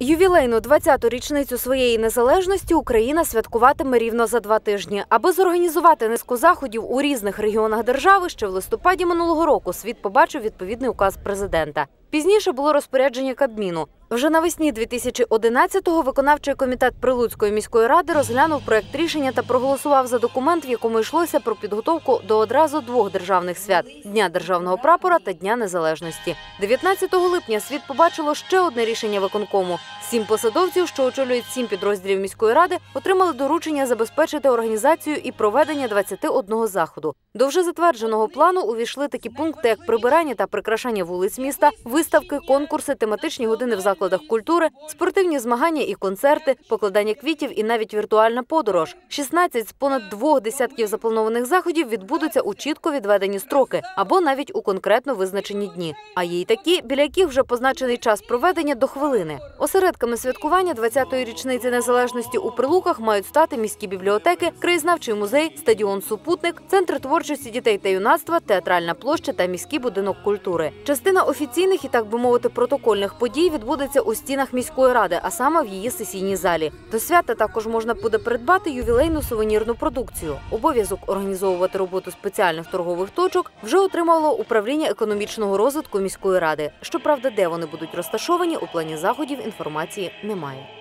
Ювілейну 20-ту річницю своєї незалежності Україна святкуватиме рівно за два тижні. Аби зорганізувати низку заходів у різних регіонах держави, ще в листопаді минулого року світ побачив відповідний указ президента. Пізніше було розпорядження Кабміну. Вже навесні 2011-го виконавчий комітет Прилуцької міської ради розглянув проект рішення та проголосував за документ, в якому йшлося про підготовку до одразу двох державних свят Дня державного прапора та Дня Незалежності. 19 липня світ побачило ще одне рішення виконкому. Сім посадовців, що очолюють сім підрозділів міської ради, отримали доручення забезпечити організацію і проведення 21 заходу. До вже затвердженого плану увійшли такі пункти, як прибирання та прикрашання вулиць міста, виставки, конкурси, тематичні години в закладах культури, спортивні змагання і концерти, покладання квітів і навіть віртуальна подорож. 16 з понад двох десятків запланованих заходів відбудуться у чітко відведені строки або навіть у конкретно визначені дні. А є й такі, біля яких вже позначений час проведення до хвилини. Осередками святкування 20-ї річниці незалежності у Прилуках мають стати міські бібліотеки, краєзнавчий музей, стадіон Супутник, центр творчості дітей та юнацтва, театральна площа та міський будинок культури. Частина офіційних і так би мовити протокольних подій відбудеться у стінах міської ради, а саме в її сесійній залі. До свята також можна буде придбати ювілейну сувенірну продукцію. Обов'язок організовувати роботу спеціальних торгових точок вже отримало управління економічного розвитку міської ради. Щоправда, де вони будуть розташовані у плані заходів інформації немає.